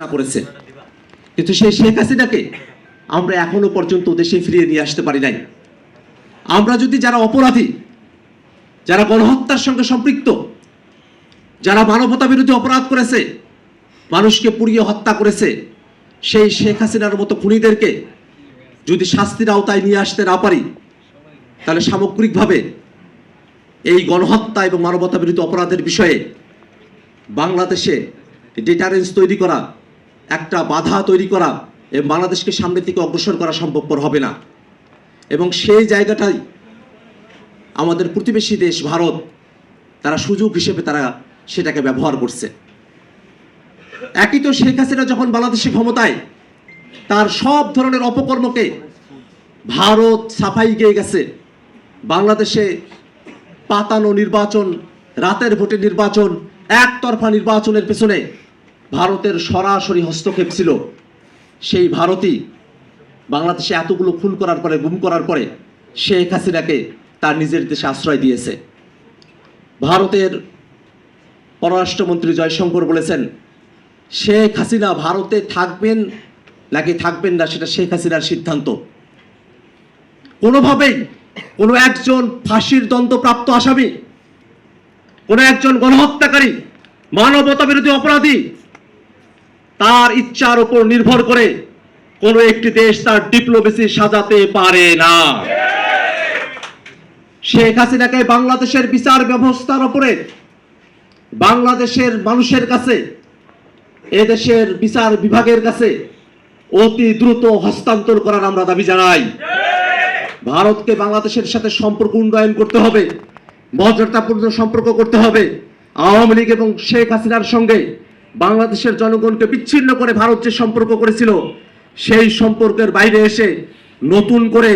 করেছে। কিন্তু সেই শেখ হাসিনাকে আমরা এখনও পর্যন্ত দেশে ফিরিয়ে নিয়ে আসতে পারি নাই। আমরা যদি যারা অপরাধী, যারা গণহত্যার সঙ্গে সম্পৃক্ত, যারা মানবতা বিরোধী অপরাধ করেছে, মানুষকে পুড়িয়ে হত্যা করেছে, সেই শেখ হাসিনার মতো খুনিদেরকে যদি শাস্তির আওতায় নিয়ে আসতে না পারি, তাহলে সামগ্রিকভাবে এই গণহত্যা এবং মানবতা বিরোধী অপরাধের বিষয়ে বাংলাদেশে ডিটারেন্স তৈরি করা একটা বাধা তৈরি করা এবং বাংলাদেশকে সামনের থেকে অগ্রসর করা সম্ভবপর হবে না। এবং সেই জায়গাটাই আমাদের প্রতিবেশী দেশ ভারত, তারা সুযোগ হিসেবে তারা সেটাকে ব্যবহার করছে। একই তো শেখ হাসিনা যখন বাংলাদেশে ক্ষমতায়, তার সব ধরনের অপকর্মকে ভারত সাফাই গিয়ে গেছে। বাংলাদেশে পাতানো নির্বাচন, রাতের ভোটে নির্বাচন, একতরফা নির্বাচনের পেছনে ভারতের সরাসরি হস্তক্ষেপ ছিল। সেই ভারতই বাংলাদেশে এতগুলো খুন করার পরে, গুম করার পরে শেখ হাসিনাকে তার নিজের দেশে আশ্রয় দিয়েছে। ভারতের পররাষ্ট্রমন্ত্রী জয়শঙ্কর বলেছেন, শেখ হাসিনা ভারতে থাকবেন নাকি থাকবেন না সেটা শেখ হাসিনার সিদ্ধান্ত। কোনোভাবেই কোনো একজন ফাঁসির দণ্ডপ্রাপ্ত আসামি, কোনো একজন গণহত্যাকারী মানবতা বিরোধী অপরাধী তার ইচ্ছার উপর নির্ভর করে কোনো একটি দেশ তার ডিপ্লোমেসি সাজাতে পারে না। শেখ হাসিনাকে বাংলাদেশের বিচার ব্যবস্থার উপরে বাংলাদেশের মানুষের কাছে, এদেশের বিচার বিভাগের কাছে অতি দ্রুত হস্তান্তর করার আমরা দাবি জানাই। ভারতকে বাংলাদেশের সাথে সম্পর্ক উন্নয়ন করতে হবে, মর্যাদাপূর্ণ সম্পর্ক করতে হবে। আওয়ামী লীগ এবং শেখ হাসিনার সঙ্গে বাংলাদেশের জনগণকে বিচ্ছিন্ন করে ভারত যে সম্পর্ক করেছিল, সেই সম্পর্কের বাইরে এসে নতুন করে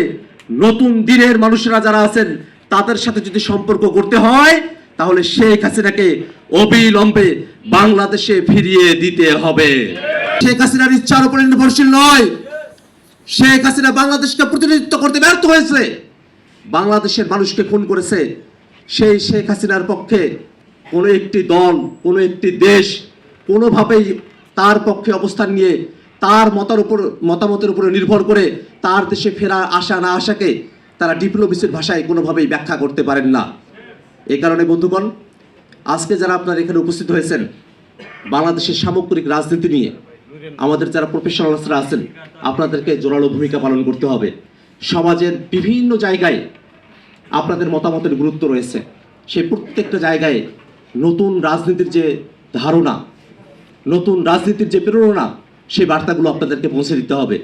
নতুন দিনের মানুষেরা যারা আছেন, তাদের সাথে যদি সম্পর্ক করতে হয়, তাহলে শেখ হাসিনাকে অবিলম্বে বাংলাদেশে ফিরিয়ে দিতে হবে। শেখ হাসিনার ইচ্ছার উপরে নির্ভরশীল নয়। শেখ হাসিনা বাংলাদেশকে প্রতিনিধিত্ব করতে ব্যর্থ হয়েছে। বাংলাদেশের মানুষকে খুন করেছে সেই শেখ হাসিনার পক্ষে কোনো একটি দল, কোনো একটি দেশ কোনোভাবেই তার পক্ষে অবস্থান নিয়ে তার মতার উপর, মতামতের উপরে নির্ভর করে তার দেশে ফেরা আসা না আসাকে তারা ডিপ্লোমেসির ভাষায় কোনোভাবেই ব্যাখ্যা করতে পারেন না। এই কারণে বন্ধুগণ, আজকে যারা আপনার এখানে উপস্থিত হয়েছেন, বাংলাদেশের সামগ্রিক রাজনীতি নিয়ে আমাদের যারা প্রফেশনালসরা আছেন, আপনাদেরকে জোরালো ভূমিকা পালন করতে হবে। সমাজের বিভিন্ন জায়গায় আপনাদের মতামতের গুরুত্ব রয়েছে। সেই প্রত্যেকটা জায়গায় নতুন রাজনীতির যে ধারণা নতুন রাজনীতির যে প্রেরণা সেই বার্তাগুলো আপনাদেরকে পৌঁছে দিতে হবে।